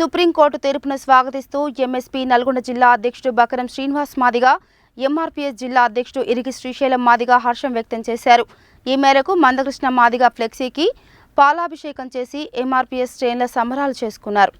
Supreme court తీర్పును స్వాగతిస్తూ MSP Nalgonda జిల్లా అధ్యక్షుడు బకరం శ్రీనివాస్ మాదిగా ఎంఆర్పీఎస్ జిల్లా అధ్యక్షుడు ఇరిగి శ్రీశైలం మాదిగా హర్షం వ్యక్తం చేశారు. ఈ మేరకు మందకృష్ణ మాదిగా ఫ్లెక్సీకి పాలాభిషేకం చేసి ఎంఆర్పీఎస్ శ్రేణుల సంబరాలు చేసుకున్నారు.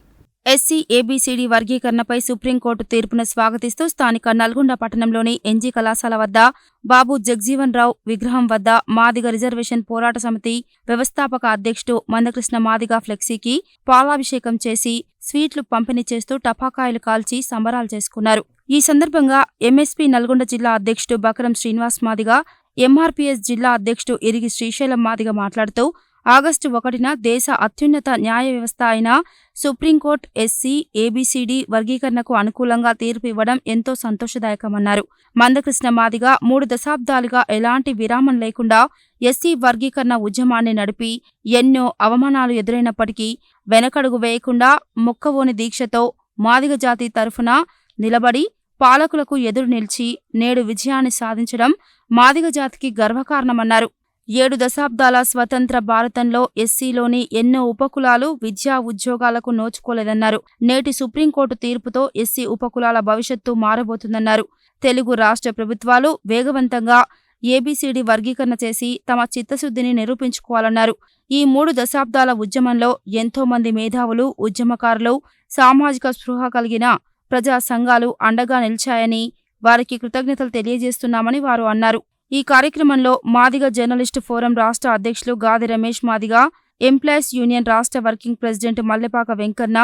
ఎస్సీ ఏబీసీడీ వర్గీకరణపై సుప్రీంకోర్టు తీర్పును స్వాగతిస్తూ స్థానిక నల్గొండ పట్టణంలోని ఎన్జీ కళాశాల వద్ద బాబు జగ్జీవన్ రావు విగ్రహం వద్ద మాదిగ రిజర్వేషన్ పోరాట సమితి వ్యవస్థాపక అధ్యక్షుడు మందకృష్ణ మాదిగ ఫ్లెక్సీకి పాలాభిషేకం చేసి స్వీట్లు పంపిణీ చేస్తూ టపాకాయలు కాల్చి సంబరాలు చేసుకున్నారు. ఈ సందర్భంగా ఎంఎస్పీ నల్గొండ జిల్లా అధ్యక్షుడు బకరం శ్రీనివాస్ మాదిగ ఎంఆర్పీఎస్ జిల్లా అధ్యక్షుడు ఇరిగి శ్రీశైలం మాదిగ మాట్లాడుతూ ఆగస్టు ఒకటిన దేశ అత్యున్నత న్యాయ వ్యవస్థ అయిన సుప్రీంకోర్టు ఎస్సీ ఏబీసీడీ వర్గీకరణకు అనుకూలంగా తీర్పు ఇవ్వడం ఎంతో సంతోషదాయకమన్నారు. మందకృష్ణ మాదిగా మూడు దశాబ్దాలుగా ఎలాంటి విరామం లేకుండా ఎస్సీ వర్గీకరణ ఉద్యమాన్ని నడిపి ఎన్నో అవమానాలు ఎదురైనప్పటికీ వెనకడుగు వేయకుండా ముక్కవోని దీక్షతో మాదిగ జాతి తరఫున నిలబడి పాలకులకు ఎదురు నిలిచి నేడు విజయాన్ని సాధించడం మాదిగ జాతికి గర్వకారణమన్నారు. ఏడు దశాబ్దాల స్వతంత్ర భారతంలో ఎస్సీలోని ఎన్నో ఉపకులాలు విద్యా ఉద్యోగాలకు నోచుకోలేదన్నారు. నేటి సుప్రీంకోర్టు తీర్పుతో ఎస్సీ ఉపకులాల భవిష్యత్తు మారబోతుందన్నారు. తెలుగు రాష్ట్ర ప్రభుత్వాలు వేగవంతంగా ఏబీసీడీ వర్గీకరణ చేసి తమ చిత్తశుద్ధిని నిరూపించుకోవాలన్నారు. ఈ మూడు దశాబ్దాల ఉద్యమంలో ఎంతో మంది మేధావులు ఉద్యమకారులు సామాజిక స్పృహ కలిగిన ప్రజా సంఘాలు అండగా నిలిచాయని వారికి కృతజ్ఞతలు తెలియజేస్తున్నామని వారు అన్నారు. ఈ కార్యక్రమంలో మాదిగ జర్నలిస్టు ఫోరం రాష్ట్ర అధ్యక్షులు గాది రమేష్ మాదిగ ఎంప్లాయీస్ యూనియన్ రాష్ట్ర working president Mallepaka Venkanna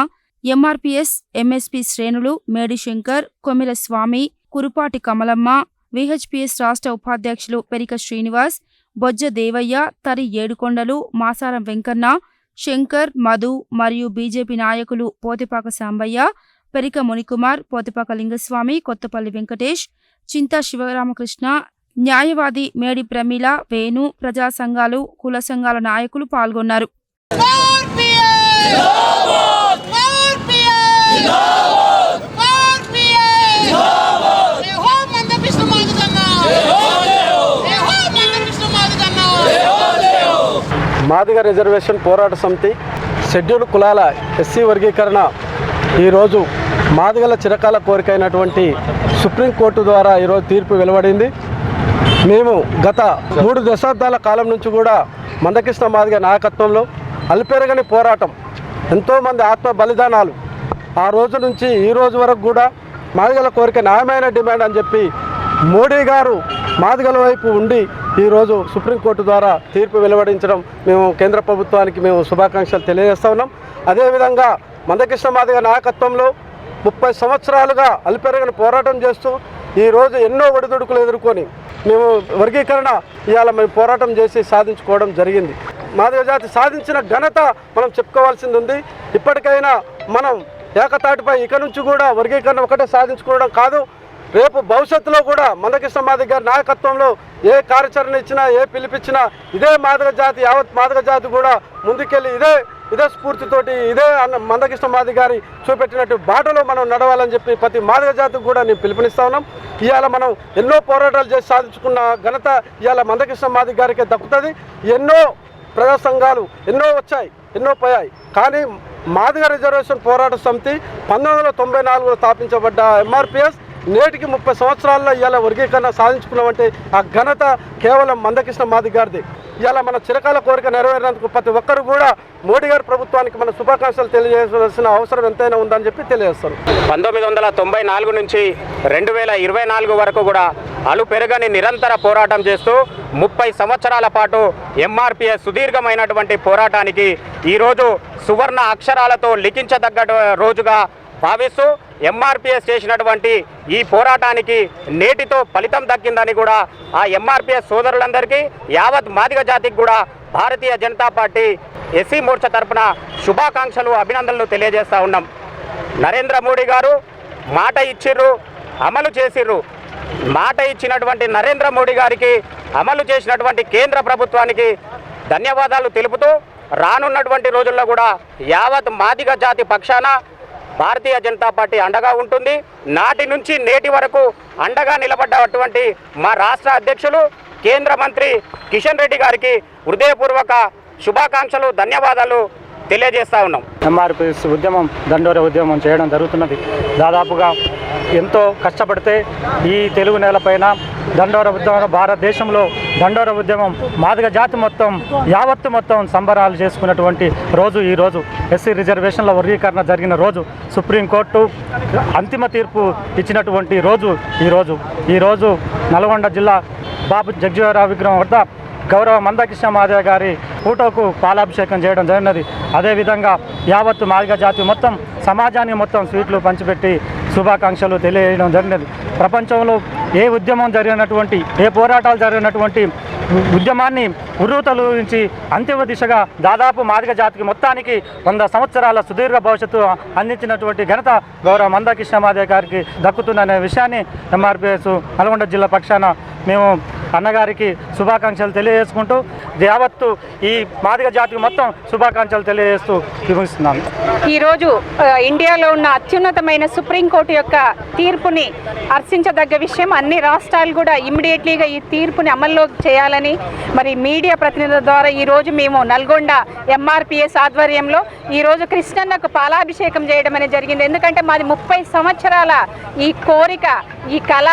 MRPS MSP శ్రేణులు మేడి శంకర్ కొమిల స్వామి కురుపాటి కమలమ్మ విహెచ్పిఎస్ రాష్ట్ర ఉపాధ్యక్షులు పెరిక శ్రీనివాస్ బొజ్జ దేవయ్య తరి ఏడుకొండలు మాసారం వెంకన్న శంకర్ మధు మరియు బీజేపీ నాయకులు పోతిపాక సాంబయ్య పెరిక మునికుమార్ పోతిపాక లింగస్వామి కొత్తపల్లి వెంకటేష్ చింతా శివరామకృష్ణ న్యాయవాది మేడి ప్రమీల వేణు ప్రజా సంఘాలు కుల సంఘాల నాయకులు పాల్గొన్నారు. మాదిగ రిజర్వేషన్ పోరాట సమితి షెడ్యూల్ కులాల ఎస్సీ వర్గీకరణ ఈరోజు మాదిగల చిరకాల కోరికైనటువంటి సుప్రీంకోర్టు ద్వారా ఈరోజు తీర్పు వెలువడింది. మేము గత మూడు దశాబ్దాల కాలం నుంచి కూడా మందకృష్ణ మాదిగ నాయకత్వంలో అల్పెరగని పోరాటం ఎంతోమంది ఆత్మ బలిదానాలు. ఆ రోజు నుంచి ఈ రోజు వరకు కూడా మాదిగల కోరిక న్యాయమైన డిమాండ్ అని చెప్పి మోడీ గారు మాదిగల వైపు ఉండి ఈరోజు సుప్రీంకోర్టు ద్వారా తీర్పు వెలువడించడం మేము కేంద్ర ప్రభుత్వానికి మేము శుభాకాంక్షలు తెలియజేస్తా ఉన్నాం. అదేవిధంగా మందకృష్ణ మాదిగ నాయకత్వంలో ముప్పై సంవత్సరాలుగా అల్పెరగని పోరాటం చేస్తూ ఈరోజు ఎన్నో ఒడిదుడుకులు ఎదుర్కొని మేము వర్గీకరణ ఇవాళ మేము పోరాటం చేసి సాధించుకోవడం జరిగింది. మాదిగ జాతి సాధించిన ఘనత మనం చెప్పుకోవాల్సింది ఉంది. ఇప్పటికైనా మనం ఏకతాటిపై ఇక నుంచి కూడా వర్గీకరణ ఒకటే సాధించుకోవడం కాదు. రేపు భవిష్యత్తులో కూడా మందకృష్ణ మాదిగ గారి నాయకత్వంలో ఏ కార్యాచరణ ఇచ్చినా ఏ పిలిపించినా ఇదే మాదిగ జాతి యావత్ మాదిగ జాతి కూడా ముందుకెళ్ళి ఇదే ఇదే స్ఫూర్తితోటి ఇదే అన్న మందకృష్ణ మాది గారి చూపెట్టినట్టు బాటలో మనం నడవాలని చెప్పి ప్రతి మాదిగ జాతికి కూడా నేను పిలుపునిస్తా ఉన్నాం. ఇవాళ మనం ఎన్నో పోరాటాలు చేసి సాధించుకున్న ఘనత ఇవాళ మందకృష్ణ మాది గారికే దక్కుతుంది. ఎన్నో ప్రజా సంఘాలు ఎన్నో వచ్చాయి ఎన్నో పోయాయి. కానీ మాదిగ రిజర్వేషన్ పోరాట సమితి పంతొమ్మిది వందల తొంభై నాలుగులో స్థాపించబడ్డ ఎంఆర్పిఎస్ నేటికి ముప్పై సంవత్సరాల్లో ఇవాళ వర్గీకరణ సాధించుకున్నామంటే ఆ ఘనత కేవలం మందకృష్ణ మాది గారిది. ఇలా మన చిరకాల కోరిక నెరవేరినందుకు ప్రతి ఒక్కరు కూడా మోడీ గారి ప్రభుత్వానికి మన శుభాకాంక్షలు తెలియజేయాల్సిన అవసరం ఎంతైనా ఉందని చెప్పి తెలియజేస్తారు. పంతొమ్మిది వందల తొంభై నాలుగు నుంచి రెండు వేల ఇరవై నాలుగు వరకు కూడా అలు పెరగని నిరంతర పోరాటం చేస్తూ ముప్పై సంవత్సరాల పాటు ఎంఆర్పిఎస్ సుదీర్ఘమైనటువంటి పోరాటానికి ఈరోజు సువర్ణ అక్షరాలతో లిఖించదగ్గ రోజుగా భావిస్తూ ఎంఆర్పిఎస్ చేసినటువంటి ఈ పోరాటానికి నేటితో ఫలితం దక్కిందని కూడా ఆ ఎంఆర్పిఎస్ సోదరులందరికీ యావత్ మాదిగ జాతికి కూడా భారతీయ జనతా పార్టీ ఎస్సీ మోర్చా తరఫున శుభాకాంక్షలు అభినందనలు తెలియజేస్తా ఉన్నాం. నరేంద్ర మోడీ గారు మాట ఇచ్చిర్రు అమలు చేసిర్రు. మాట ఇచ్చినటువంటి నరేంద్ర మోడీ గారికి అమలు చేసినటువంటి కేంద్ర ప్రభుత్వానికి ధన్యవాదాలు తెలుపుతూ రానున్నటువంటి రోజుల్లో కూడా యావత్ మాదిగ జాతి పక్షాన భారతీయ జనతా పార్టీ అండగా ఉంటుంది. నాటి నుంచి నేటి వరకు అండగా నిలబడ్డటువంటి మా రాష్ట్ర అధ్యక్షులు కేంద్ర మంత్రి కిషన్ రెడ్డి గారికి హృదయపూర్వక శుభాకాంక్షలు ధన్యవాదాలు తెలియజేస్తా ఉన్నాం. ఎంఆర్పిఎస్ ఉద్యమం దండోర ఉద్యమం చేయడం జరుగుతున్నది. దాదాపుగా ఎంతో కష్టపడితే ఈ తెలుగు నేలపైన దండోర ఉద్యమం భారతదేశంలో దండోర ఉద్యమం మాదిగ జాతి మొత్తం యావత్తు మొత్తం సంబరాలు చేసుకున్నటువంటి రోజు ఈ రోజు. ఎస్సీ రిజర్వేషన్ల వర్గీకరణ జరిగిన రోజు సుప్రీంకోర్టు అంతిమ తీర్పు ఇచ్చినటువంటి రోజు ఈరోజు ఈరోజు నల్గొండ జిల్లా బాబు జగ్జీవరావు విగ్రహం వద్ద గౌరవ మందకృష్ణ మాదేవ గారి ఫోటోకు పాలాభిషేకం చేయడం జరిగినది. అదేవిధంగా యావత్తు మాదిగ జాతి మొత్తం సమాజానికి మొత్తం స్వీట్లు పంచిపెట్టి శుభాకాంక్షలు తెలియజేయడం జరిగినది. ప్రపంచంలో ఏ ఉద్యమం జరిగినటువంటి ఏ పోరాటాలు జరిగినటువంటి ఉద్యమాన్ని ఉర్రూతలు నుంచి అంతిమ దిశగా దాదాపు మాదిగ జాతికి మొత్తానికి వంద సంవత్సరాల సుదీర్ఘ భవిష్యత్తు అందించినటువంటి ఘనత గౌరవ మందకృష్ణ మాదే గారికి దక్కుతుందనే విషయాన్ని ఎంఆర్పిఎస్ నల్గొండ జిల్లా పక్షాన మేము అన్నగారికి శుభాకాంక్షలు తెలియజేసుకుంటూ యావత్తు ఈ మాదిగ జాతికి మొత్తం శుభాకాంక్షలు తెలియజేస్తూ ముగిస్తున్నాను ఈరోజు ఇండియాలో ఉన్న అత్యున్నతమైన సుప్రీంకోర్టు యొక్క తీర్పుని హర్షించదగ్గ విషయం అన్ని రాష్ట్రాలు కూడా ఇమ్మీడియట్లీగా ఈ తీర్పుని అమల్లో చేయాలని మరి మీడియా ప్రతినిధుల ద్వారా ఈరోజు మేము నల్గొండ ఎంఆర్పిఎస్ ఆధ్వర్యంలో ఈరోజు కృష్ణన్నకు పాలాభిషేకం చేయడం అనేది జరిగింది. ఎందుకంటే మాది ముప్పై సంవత్సరాల ఈ కోరిక ఈ కళ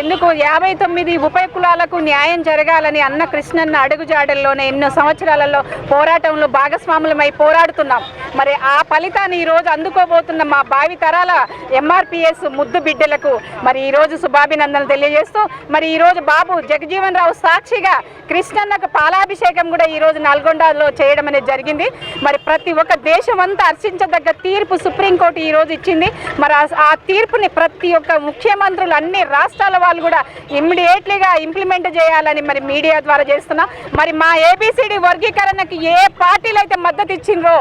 ఎందుకు యాభై తొమ్మిది ఉభయ కులాలకు న్యాయం జరగాలని అన్న కృష్ణన్న అడుగుజాడల్లోనే ఎన్నో సంవత్సరాలలో పోరాటంలో భాగస్వాములమై పోరాడుతున్నాం. మరి ఆ ఫలితాన్ని ఈరోజు అందుకోబోతున్న మా భావి తరాల ఎంఆర్పిఎస్ ముద్దు బిడ్డలకు మరి ఈరోజు శుభాభినందనలు తెలియజేస్తూ మరి ఈరోజు బాబు జగజీవన్ రావు సాక్షిగా కృష్ణన్నకు పాలాభిషేకం కూడా ఈరోజు నల్గొండలో చేయడం అనేది జరిగింది. మరి ప్రతి ఒక్క దేశం అంతా హర్షించదగ్గ తీర్పు సుప్రీంకోర్టు ఈరోజు ఇచ్చింది. మరి ఆ- తీర్పుని ప్రతి ఒక్క ముఖ్యమంత్రులు అన్ని రాష్ట్రాల వాళ్ళు కూడా ఇమ్మీడియట్లీగా ఇంప్లిమెంట్ చేయాలని మరి మీడియా ద్వారా చేస్తున్నా. మరి మా ఏబిసిడి వర్గీకరణకి ఏ పార్టీలు అయితే మద్దతు ఇచ్చిండ్రో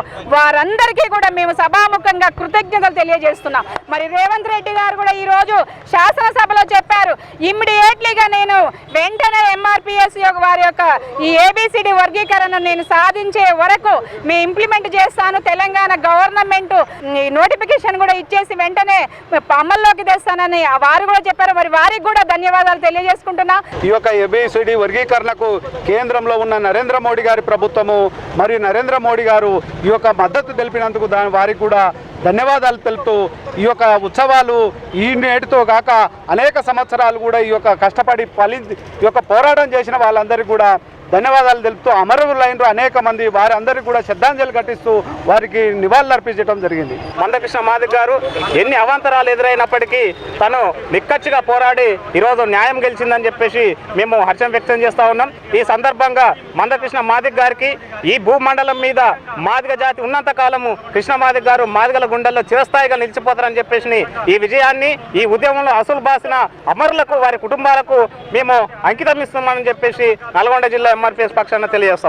అందరికీ కూడా మేము సభాముఖంగా కృతజ్ఞతలు తెలియజేస్తున్నాం. మరి రేవంత్ రెడ్డి గారు కూడా ఈ రోజు శాసనసభలో చెప్పారు ఇమ్మీడియట్లీగా నేను వెంటనే ఎంఆర్పిఎస్ యొక్క వారి యొక్క ఈ ఏబిసిడి వర్గీకరణ నేను సాధించే వరకు మీ ఇంప్లిమెంట్ చేస్తాను. తెలంగాణ గవర్నమెంట్ ఈ నోటిఫికేషన్ కూడా ఇచ్చేసి వెంటనే అమల్లోకి తెస్తానని వారు కూడా చెప్పారు. మరి వారికి కూడా ధన్యవాదాలు తెలియజేసుకుంటున్నా. ఈ యొక్క ఏబిసిడి వర్గీకరణకు కేంద్రంలో ఉన్న నరేంద్ర మోడీ గారి ప్రభుత్వము మరియు నరేంద్ర మోడీ గారు ఈ యొక్క మద్దతు తెలిపినందుకు దాని వారికి కూడా ధన్యవాదాలు తెలుపుతూ ఈ యొక్క ఉత్సవాలు ఈ నేటితో కాక అనేక సంవత్సరాలు కూడా ఈ యొక్క కష్టపడి ఫలి ఈ యొక్క పోరాటం చేసిన వాళ్ళందరికీ కూడా ధన్యవాదాలు తెలుపుతూ అమరులైన అనేక మంది వారందరికీ కూడా శ్రద్ధాంజలి ఘటిస్తూ వారికి నివాళులు అర్పించడం జరిగింది. మందకృష్ణ మాదిక్ గారు ఎన్ని అవాంతరాలు ఎదురైనప్పటికీ తను నిక్కచ్చిగా పోరాడి ఈరోజు న్యాయం గెలిచిందని చెప్పేసి మేము హర్షం వ్యక్తం చేస్తూ ఉన్నాం. ఈ సందర్భంగా మందకృష్ణ మాదిక్ గారికి ఈ భూమండలం మీద మాదిగ జాతి ఉన్నంత కాలము కృష్ణ మాదిక్ గారు మాదిగల గుండెల్లో చిరస్థాయిగా నిలిచిపోతారని చెప్పేసి ఈ విజయాన్ని ఈ ఉద్యమంలో అసలు బాసిన అమరులకు వారి కుటుంబాలకు మేము అంకితం ఇస్తున్నామని చెప్పేసి నల్గొండ జిల్లా ఎంఆర్పిఎస్ పక్షాన తెలియజేస్తాం.